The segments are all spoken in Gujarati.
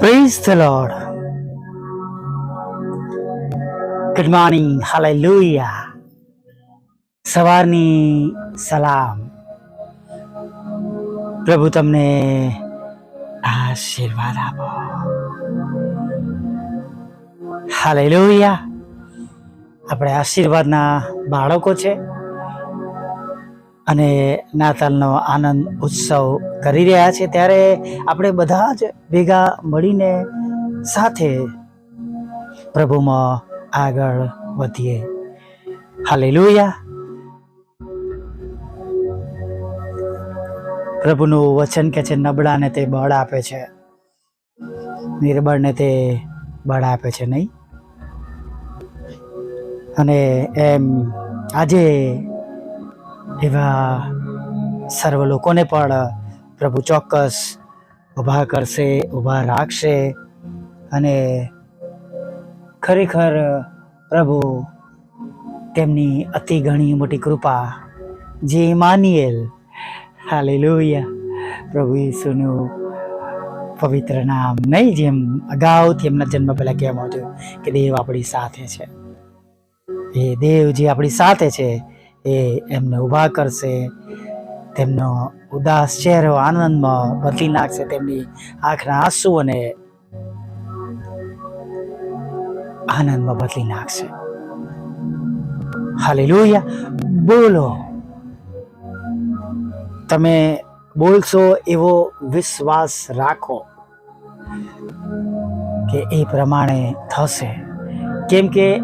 Praise the Lord. Good morning. Hallelujah. સવારની સલામ પ્રભુ તમને આશીર્વાદ આપો હાલેલુયા આપણે આશીર્વાદના બાળકો છે અને નાતાલનો આનંદ ઉત્સવ કરી રહ્યા છે. ત્યારે આપણે બધા જ ભેગા મળીને સાથે પ્રભુમાં આગળ વધીએ. હાલેલુયા. પ્રભુનું વચન કે છે, નબળાને તે બળ આપે છે. નિર્બળને તે બળ આપે છે નહીં? અને એમ આજે એવા સર્વ લોકોને પણ, પ્રભુ ચોક્કસ ઊભા કરશે, ઊભા રાખશે અને ખરેખર પ્રભુ તેમની અતિ ઘણી મોટી કૃપા જે ઇમાનિયેલ લોહિયા પ્રભુ ઈસુનું પવિત્ર નામ નહીં જેમ અગાઉથી એમના જન્મ પહેલાં કહેવામાં આવ્યું કે દેવ આપણી સાથે છે. એ દેવ જે આપણી સાથે છે એ એમને ઊભા કરશે. તેમનો ઉદાસ ચહેરો આનંદમાં બદલી નાખશે. તેમની આંખના આંસુ અને આનંદમાં બદલી નાખશે. હાલેલુયા. બોલો. તમે બોલશો એવો વિશ્વાસ રાખો કે એ પ્રમાણે થશે. કેમ કે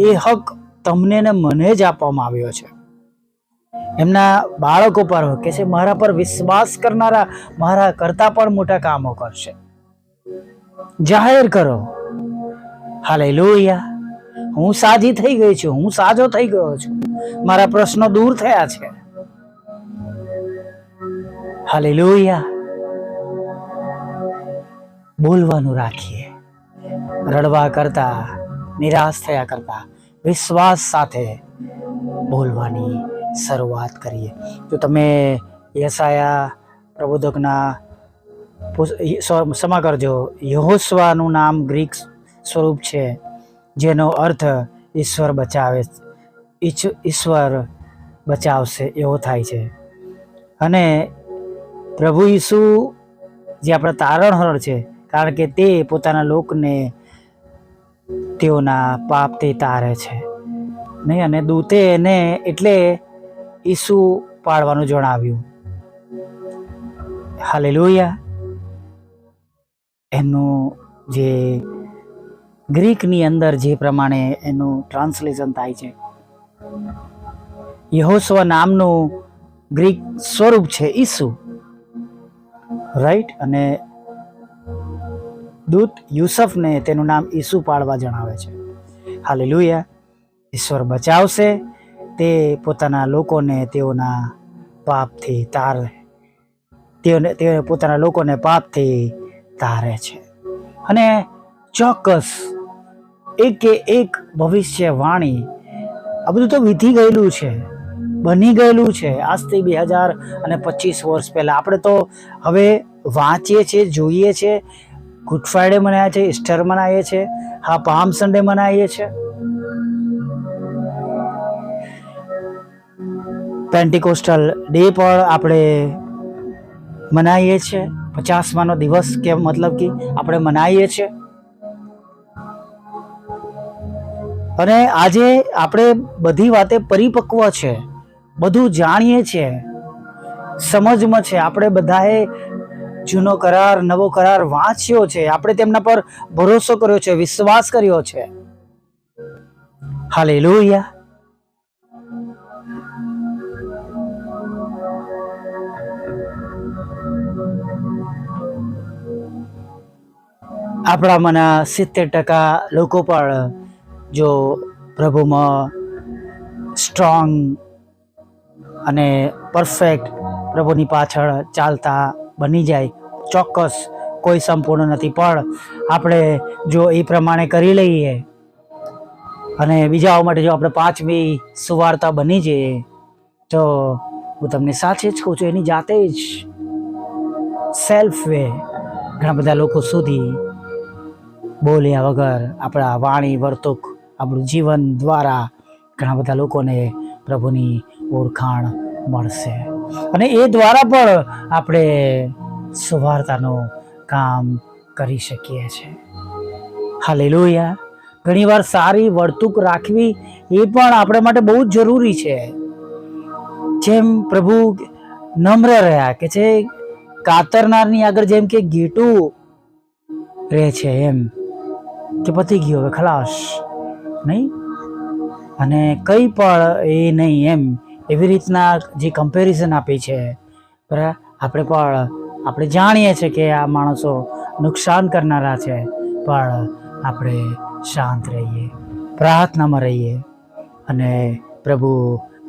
એ હક તમને ને મને જ આપવામાં આવ્યો છે. એમના બાળકો પર કે છે મારા પર વિશ્વાસ કરનારા મારા કરતા પણ મોટા કામો કરશે. જાહેર કરો. હાલે લોહિયા હું સાજી થઈ ગઈ છું, હું સાજો થઈ ગયો છું. મારા પ્રશ્નો દૂર થયા છે. હાલે લોહિયા બોલવાનું રાખીએ. રડવા કરતા, નિરાશ થયા કરતા વિશ્વાસ સાથે બોલવાની શરૂઆત કરીએ. તો તમે યશાયા પ્રબોધકના ક્ષમા કરજો. યહોસ્વાનું નામ ગ્રીક સ્વરૂપ છે, જેનો અર્થ ઈશ્વર બચાવે ઈશ્વર બચાવશે એવો થાય છે. અને પ્રભુ ઈસુ જે આપણા તારણહરણ છે, કારણ કે તે પોતાના લોકને તેઓના પાપથી તારે છે. નહીં, અને દૂતે એને એટલે ઈસુ પાડવાનું જણાવ્યું. હાલે લોહિયા એનું જે ગ્રીકની અંદર જે પ્રમાણે એનું ટ્રાન્સલેશન થાય છે. યહોસ્વ નામનું ગ્રીક સ્વરૂપ છે ઈસુ. રાઈટ? અને દૂત યુસફને તેનું નામ ઈસુ પાડવા જણાવે છે. હાલેલુયા. ઈશ્વર બચાવશે તે પોતાના લોકોને તેઓના પાપથી તારે તેઓને તે પોતાના લોકોને પાપથી તારે છે. અને ચોક્કસ એકે એક ભવિષ્યવાણી આ બધું તો વીતી ગયેલું છે, બની ગયેલું છે. આજથી બે હજાર અને પચીસ વર્ષ પહેલાં. આપણે તો હવે વાંચીએ છીએ, જોઈએ છીએ. ગુડ ફ્રાઈડે મનાયા છે, ઈસ્ટર મનાવીએ છીએ હા, પામ સન્ડે મનાવીએ છીએ પેન્ટિકોસ્ટલ ડે પણ આપણે મનાવીએ છીએ પચાસમાનો દિવસ કે મતલબ કે આપણે મનાવીએ છીએ અને આજે આપણે બધી વાતે પરિપક્વ છે. બધું જાણીએ છીએ. સમજમાં છે. આપણે બધાએ જૂનો કરાર, નવો કરાર વાંચ્યો છે. આપણે તેમના પર ભરોસો કર્યો છે, વિશ્વાસ કર્યો છે. હાલેલુયા. આપણામાંના સિત્તેર ટકા લોકો પણ જો પ્રભુમાં સ્ટ્રોંગ અને પરફેક્ટ પ્રભુની પાછળ ચાલતા બની જાય ચોક્કસ કોઈ સંપૂર્ણ નથી. પણ આપણે જો એ પ્રમાણે કરી લઈએ અને બીજાઓ માટે જો આપણે પાંચમી સુવાર્તા બની જઈએ, તો હું તમને સાચે જ કહું છું, એની જાતે જ સેલ્ફ વે ઘણા બધા લોકો સુધી બોલ્યા વગર આપણા વાણી, વર્તુક, આપણું જીવન દ્વારા ઘણા બધા લોકોને પ્રભુની ઓળખાણ મળશે. અને એ દ્વારા પણ આપણે સુવાર્તાનું કામ કરી શકીએ છીએ હાલેલુયા. ઘણીવાર સારી વર્તુક રાખવી એ પણ આપણે માટે બહુ જ જરૂરી છે. જેમ પ્રભુ નમ્ર રહ્યા કે છે, કાતરનારની આગળ જેમ કે ગેટું રહે છે એમ કે પતી ગયો હવે ખલાસ, નહીં? અને કંઈ પણ એ નહીં એમ એવી રીતના જે કમ્પેરિઝન આપી છે, બરાબર? આપણે પણ આપણે જાણીએ છીએ કે આ માણસો નુકસાન કરનારા છે, પણ આપણે શાંત રહીએ, પ્રાર્થનામાં રહીએ અને પ્રભુ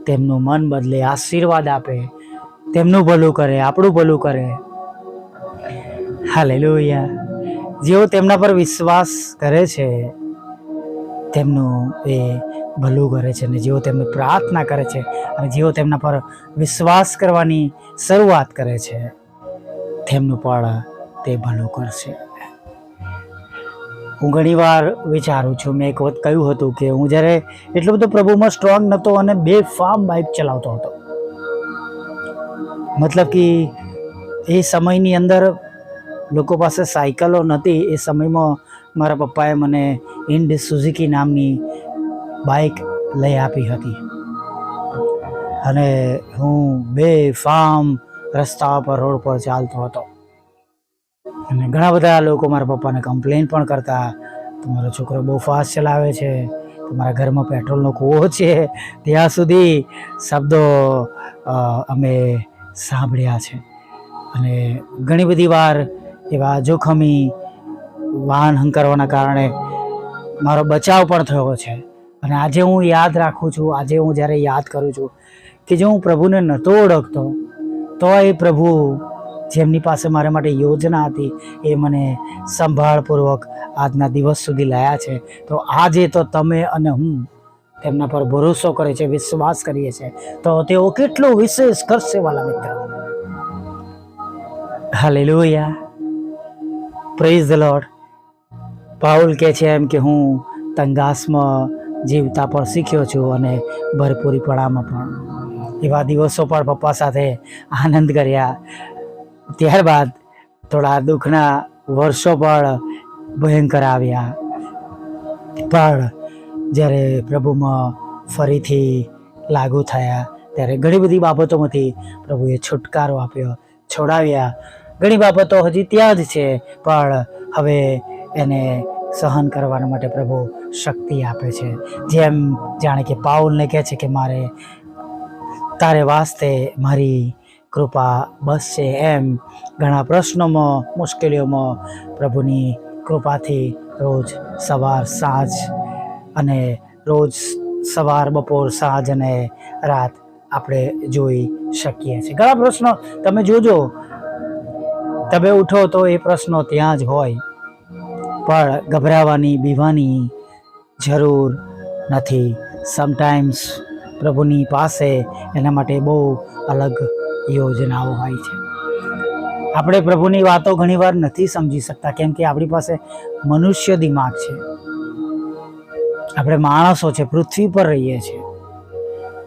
તેમનું મન બદલે, આશીર્વાદ આપે, તેમનું ભલું કરે, આપણું ભલું કરે. હાલેલુયા. જેઓ તેમના પર વિશ્વાસ કરે છે, તેમનું એ ભલું કરે છે અને જેઓ તેમની પ્રાર્થના કરે છે અને જેઓ તેમના પર વિશ્વાસ કરવાની શરૂઆત કરે છે. તેમનું પણ તે ભલું કરશે. હું ઘણીવાર વિચારું છું, મેં એક વખત કહ્યું હતું કે હું જ્યારે એટલો બધો પ્રભુમાં સ્ટ્રોંગ નહોતો અને બે ફાર્મ બાઇક ચલાવતો હતો. મતલબ કે એ સમયની અંદર લોકો પાસે સાયકલો નહોતી, એ સમયમાં મારા પપ્પાએ મને ઇન્ડ સુઝુકી નામની બાઇક લઈ આપી હતી. અને હું બે ફાર્મ રસ્તા પર રોડ પર ચાલતો હતો. અને ઘણા બધા લોકો મારા પપ્પાને કમ્પ્લેન પણ કરતા, તમારો છોકરો બહુ ફાસ્ટ ચલાવે છે, તમારા ઘરમાં પેટ્રોલનો કૂવો છે. ત્યાં સુધી શબ્દો અમે સાંભળ્યા છે. અને ઘણી બધી વાર એવા જોખમી વાહન હંકારવાના કારણે મારો બચાવ પણ થયો છે. અને આજે હું યાદ રાખું છું, આજે હું જ્યારે યાદ કરું છું કે જો હું પ્રભુને નહોતો ઓળખતો તો એ પ્રભુ, જેમની પાસે મારા માટે યોજના હતી, એ મને સંભાળપૂર્વક આજના દિવસ સુધી લાયા છે. તો આજે તો તમે અને હું તેમના પર ભરોસો કરે છે વિશ્વાસ કરીએ છીએ. તો તેઓ કેટલો વિશેષ કરશે વાલા મિત્ર? Hallelujah. Praise the lord Paul કહે છે એમ કે હું તંગાસમાં જીવતા પણ શીખ્યો છું અને ભરપૂરીપણામાં પણ. એવા દિવસો પણ પપ્પા સાથે આનંદ કર્યા. ત્યારબાદ થોડા દુઃખના વર્ષો પણ ભયંકર આવ્યા. પણ જ્યારે પ્રભુમાં ફરીથી લાગુ થયા, ત્યારે ઘણી બધી બાબતોમાંથી પ્રભુએ છુટકારો આપ્યો, છોડાવ્યા. ઘણી બાબતો હજી ત્યાં જ છે, પણ હવે એને સહન કરવા માટે પ્રભુ શક્તિ આપે છે. જેમ જાણે કે પાઉલને કહે છે કે, મારે તારે વાસ્તે મારી કૃપા બસ છે એમ ઘણા પ્રશ્નોમાં, મુશ્કેલીઓમાં પ્રભુની કૃપાથી રોજ સવાર સાંજ અને રોજ સવાર, બપોર, સાંજ અને રાત આપણે જોઈ શકીએ છીએ. ઘણા પ્રશ્નો તમે જોજો. તમે ઉઠો તો એ પ્રશ્નો ત્યાં જ હોય, પણ ગભરાવાની, બીવાની જરૂર નથી. સમટાઈમ્સ પ્રભુની પાસે એના માટે બહુ અલગ યોજનાઓ હોય છે. આપણે પ્રભુની વાતો ઘણીવાર નથી સમજી શકતા, કેમ કે આપણી પાસે મનુષ્ય દિમાગ છે. આપણે માણસો છે, પૃથ્વી પર રહીએ છીએ.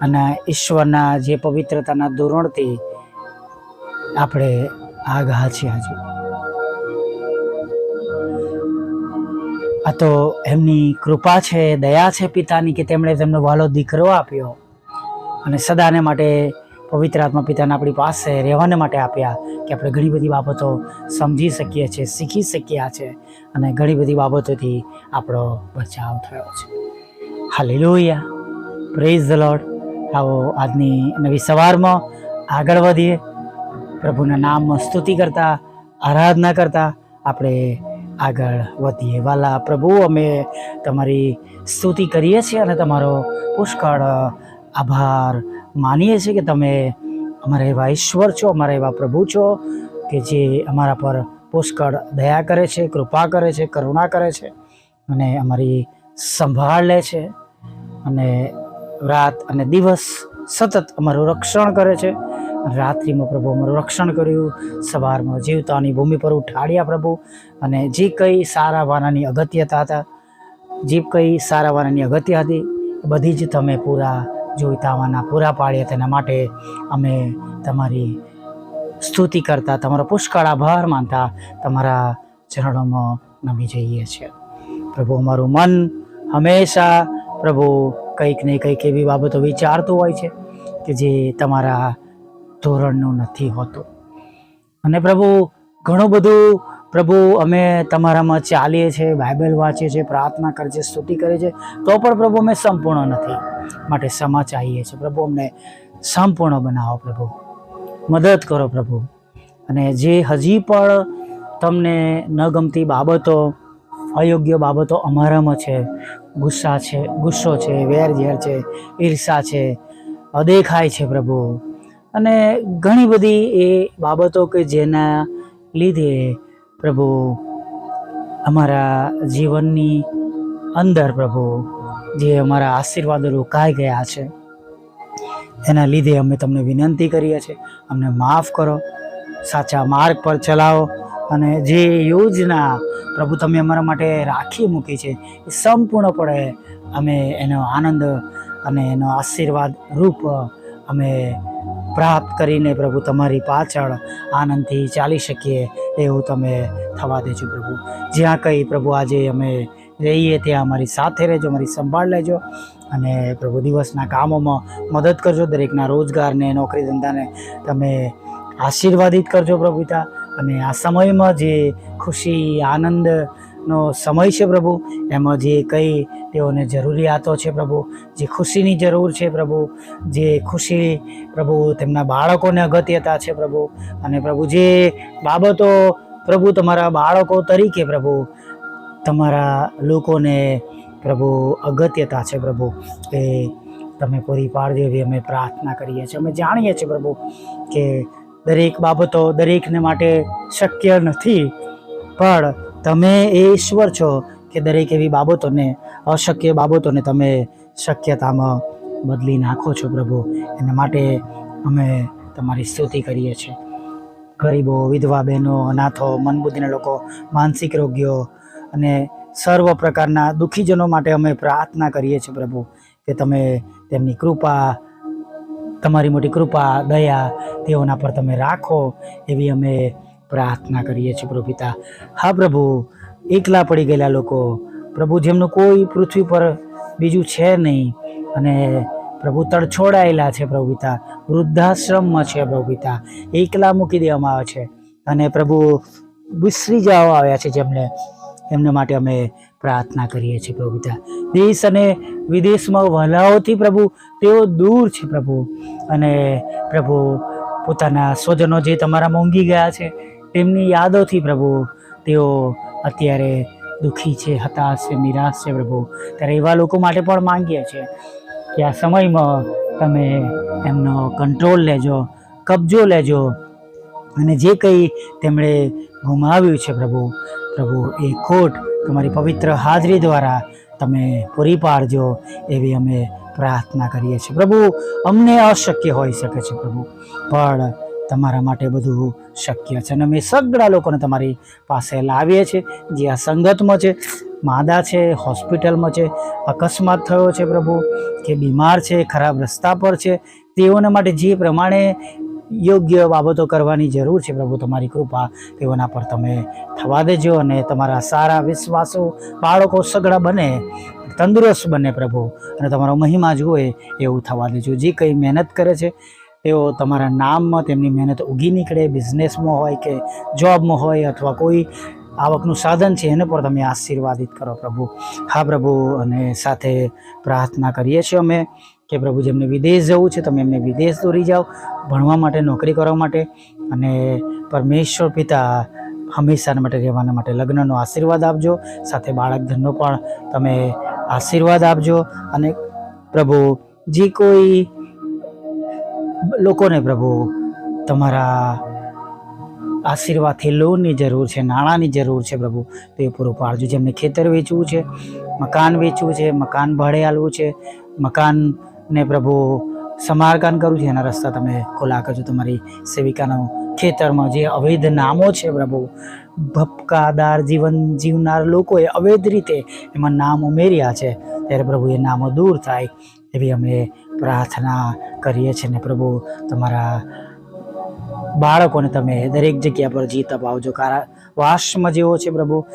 અને ઈશ્વરના જે પવિત્રતાના ધોરણથી આપણે આગાહ છીએ હજુ. આ તો એમની કૃપા છે, દયા છે પિતાની, કે તેમણે તેમનો વાલો દીકરો આપ્યો. અને સદાને માટે પવિત્ર આત્મા પિતાને આપણી પાસે રહેવાને માટે આપ્યા કે આપણે ઘણી બધી બાબતો સમજી શકીએ છીએ, શીખી શક્યા છે અને ઘણી બધી બાબતોથી આપણો બચાવ થયો છે. હાલેલુયા. પ્રેઝ ધ લોર્ડ આવો આજની નવી સવારમાં આગળ વધીએ. પ્રભુના નામમાં સ્તુતિ કરતા, આરાધના કરતા આપણે આગળ વધીએ. વાલા પ્રભુ, અમે તમારી સ્તુતિ કરીએ છીએ અને તમારો પુષ્કળ આભાર માનીએ છીએ કે તમે અમારા એવા ઈશ્વર છો, અમારા એવા પ્રભુ છો કે જે અમારા પર પુષ્કળ દયા કરે છે, કૃપા કરે છે, કરુણા કરે છે અને અમારી સંભાળ લે છે અને રાત અને દિવસ સતત અમારું રક્ષણ કરે છે. રાત્રિમાં પ્રભુ અમારું રક્ષણ કર્યું, સવારમાં જીવતાની ભૂમિ પર ઉઠાડ્યા પ્રભુ અને જે કંઈ સારા વાનાની અગત્યતા હતા, જે કંઈ સારા વાનાની અગત્ય હતી બધી જ તમે પૂરા જોઈતાવાના પૂરા પાડ્યા તેના માટે અમે તમારી સ્તુતિ કરતા, તમારો પુષ્કળ આભાર માનતા તમારા ચરણોમાં નમી જઈએ છીએ. પ્રભુ, અમારું મન હંમેશા પ્રભુ કંઈક ને કંઈક એવી બાબતો વિચારતું હોય છે કે જે તમારા ધોરણનું નથી હોતું. અને પ્રભુ, ઘણું બધું પ્રભુ અમે તમારામાં ચાલીએ છીએ, બાઇબલ વાંચીએ છીએ, પ્રાર્થના કરીએ છીએ, સ્તુતિ કરીએ છીએ, તો પણ પ્રભુ અમે સંપૂર્ણ નથી. માટે ક્ષમા ચાહીએ છીએ. પ્રભુ, અમને સંપૂર્ણ બનાવો પ્રભુ. મદદ કરો પ્રભુ. અને જે હજી પણ તમને ન ગમતી બાબતો, અયોગ્ય બાબતો અમારામાં છે, ગુસ્સા છે, ગુસ્સો છે, વેર ઝેર છે, ઈર્ષા છે, અદેખાય છે પ્રભુ. અને ઘણી બધી એ બાબતો કે જેના લીધે પ્રભુ, અમારા જીવનની અંદર પ્રભુ જે અમારા આશીર્વાદો રોકાઈ ગયા છે, એના લીધે અમે તમને વિનંતી કરીએ છીએ, અમને માફ કરો, સાચા માર્ગ પર ચલાવો અને જે યોજના પ્રભુ તમે અમારા માટે રાખી મૂકી છે, એ સંપૂર્ણપણે અમે એનો આનંદ અને એનો આશીર્વાદ રૂપ અમે પ્રાપ્ત કરીને પ્રભુ તમારી પાછળ આનંદથી ચાલી શકીએ, એવું તમે થવા દેજો પ્રભુ. જ્યાં કંઈ પ્રભુ આજે અમે રહીએ, ત્યાં અમારી સાથે રહેજો, અમારી સંભાળ લેજો અને પ્રભુ દિવસના કામોમાં મદદ કરજો, દરેકના રોજગારને નોકરી ધંધાને તમે આશીર્વાદિત કરજો પ્રભુતા અને આ સમયમાં જે ખુશી, આનંદનો સમય છે પ્રભુ, એમાં જે કંઈ તેઓને જરૂરિયાતો છે પ્રભુ, જે ખુશીની જરૂર છે પ્રભુ, જે ખુશી પ્રભુ તેમના બાળકોને અગત્યતા છે પ્રભુ, અને પ્રભુ જે બાબતો પ્રભુ તમારા બાળકો તરીકે પ્રભુ તમારા લોકોને પ્રભુ અગત્યતા છે પ્રભુ એ તમે પૂરી પાડજો એવી અમે પ્રાર્થના કરીએ છીએ. અમે જાણીએ છીએ પ્રભુ કે દરેક બાબતો દરેકને માટે શક્ય નથી, પણ તમે એ ઈશ્વર છો કે દરેક એવી બાબતોને, અશક્ય બાબતોને તમે શક્યતામાં બદલી નાખો છો પ્રભુ. એના માટે અમે તમારી સ્તુતિ કરીએ છીએ. ગરીબો, વિધવા બહેનો, અનાથો, મનબુદ્ધિના લોકો, માનસિક રોગીઓ અને સર્વ પ્રકારના દુઃખીજનો માટે અમે પ્રાર્થના કરીએ છીએ પ્રભુ, કે તમે તેમની કૃપા, તમારી મોટી કૃપા, દયા તેઓના પર તમે રાખો એવી અમે પ્રાર્થના કરીએ છીએ પ્રભુ પિતા. હા પ્રભુ, એકલા પડી ગયેલા લોકો, પ્રભુ જેમનું કોઈ પૃથ્વી પર બીજું છે નહીં અને પ્રભુ તડછોડાયેલા છે પ્રભુ પિતા વૃદ્ધાશ્રમમાં છે પ્રભુ પિતા, એકલા મૂકી દેવામાં આવે છે અને પ્રભુ વિસરી જવા આવ્યા છે જેમને એમના માટે અમે પ્રાર્થના કરીએ છીએ પ્રભુ દેશ અને વિદેશમાં વલાઓથી પ્રભુ, તેઓ દૂર છે પ્રભુ. અને પ્રભુ, પોતાના સ્વજનો જે તમારા મોંઘી ગયા છે, તેમની યાદોથી પ્રભુ, તેઓ અત્યારે દુઃખી છે, હતાશ છે, નિરાશ છે પ્રભુ. ત્યારે એવા લોકો માટે પણ માંગીએ છીએ કે આ સમયમાં તમે એમનો કંટ્રોલ લેજો, કબજો લેજો. અને જે કંઈ તેમણે ગુમાવ્યું છે પ્રભુ. પ્રભુ, એ ખોટ તમારી પવિત્ર હાજરી દ્વારા તમે પૂરી પાડજો એવી અમે પ્રાર્થના કરીએ છીએ. પ્રભુ, અમને અશક્ય હોઈ શકે છે પ્રભુ, પણ તમારા માટે બધું શક્ય છે. અને અમે સગડા લોકોને તમારી પાસે લાવીએ છીએ, જે આ સંગતમાં છે, માદા છે, હોસ્પિટલમાં છે, અકસ્માત થયો છે પ્રભુ, કે બીમાર છે, ખરાબ રસ્તા પર છે, તેઓના માટે જે પ્રમાણે યોગ્ય બાબતો કરવાની જરૂર છે. પ્રભુ, તમારી કૃપા તેઓના પર તમે થવા દેજો અને તમારા સારા વિશ્વાસો બાળકો સગડા બને, તંદુરસ્ત બને પ્રભુ. અને તમારો મહિમા જુએ એવું થવા દેજો. જે કંઈ મહેનત કરે છે, તેઓ તમારા નામમાં તેમની મહેનત ઉગી નીકળે. બિઝનેસમાં હોય કે જોબમાં હોય અથવા કોઈ આવકનું સાધન છે, એને પણ તમે આશીર્વાદિત કરો પ્રભુ. હા પ્રભુ, અને સાથે પ્રાર્થના કરીએ છીએ અમે. કે પ્રભુ જેમને વિદેશ જવું છે, તમે એમને વિદેશ દોરી જાઓ, ભણવા માટે, નોકરી કરવા માટે અને પરમેશ્વર પિતા હંમેશા માટે રહેવાના માટે લગ્નનો આશીર્વાદ આપજો. સાથે બાળક ધનનો પણ તમે આશીર્વાદ આપજો અને પ્રભુ, જે કોઈ લોકોને પ્રભુ તમારા આશીર્વાદથી લોનની જરૂર છે, નાણાંની જરૂર છે પ્રભુ, તો એ પૂરું પાડજો. જેમને ખેતર વેચવું છે, મકાન વેચવું છે, મકાન ભાડે આલવું છે મકાનને પ્રભુ, સમારકામ કરું છું. એના રસ્તા તમે ખોલા કરજો તમારી સેવિકાનો ખેતરમાં જે અવૈધ નામો છે પ્રભુ, ભપકાદાર જીવન જીવનાર લોકોએ અવૈધ રીતે એમાં નામ ઉમેર્યા છે, ત્યારે પ્રભુ એ નામો દૂર થાય એવી અમે પ્રાર્થના કરીએ છીએ. ને પ્રભુ, તમારા બાળકોને તમે દરેક જગ્યા પર જીત અપાવજો. કારણ વાસમાં જેવો છે પ્રભુ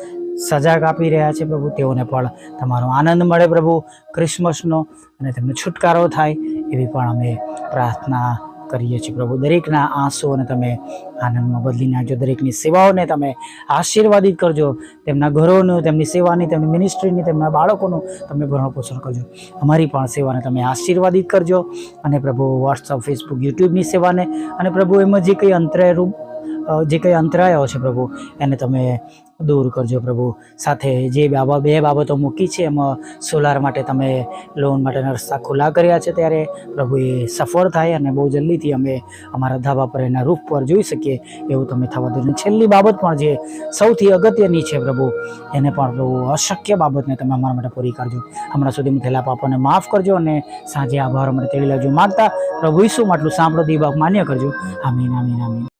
સજા કાપી રહ્યા છે પ્રભુ, તેઓને પણ તમારો આનંદ મળે પ્રભુ, ક્રિસમસનો અને તેમને છુટકારો થાય એવી પણ અમે પ્રાર્થના કરીએ છીએ પ્રભુ. દરેકના આંસુઓને તમે આનંદમાં બદલી નાખજો, દરેકની સેવાઓને તમે આશીર્વાદિત કરજો. તેમના ઘરોનું, તેમની સેવાની, તેમની મિનિસ્ટ્રીની તેમના બાળકોનું તમે ભરણ પોષણ કરજો. અમારી પણ સેવાને તમે આશીર્વાદિત કરજો અને પ્રભુ વોટ્સઅપ ફેસબુક યુટ્યુબની સેવાને અને પ્રભુ એમાં જે કંઈ અંતરે રૂપ જે કંઈ અંતરાયો છે પ્રભુ, એને તમે દૂર કરજો પ્રભુ. સાથે જે બાબા, બે બાબતો મૂકી છે, એમાં સોલાર માટે તમે લોન માટેના રસ્તા ખુલ્લા કર્યા છે, ત્યારે પ્રભુ એ સફળ થાય અને બહુ જલ્દીથી અમે અમારા ધાબા પર એના રૂફ પર જોઈ શકીએ, એવું તમે થવા દો. છેલ્લી બાબત પણ જે સૌથી અગત્યની છે પ્રભુ, એને પણ પ્રભુ અશક્ય બાબતને તમે અમારા માટે પૂરી કરજો. હમણાં સુધી થયેલા પાપોને માફ કરજો અને સાંજે આભાર માટે તેડી લેજો માગતા પ્રભુ ઈસુ માટલું સાંભળો દીબાગ માન્ય કરજો. આમીન આમીન આમીન.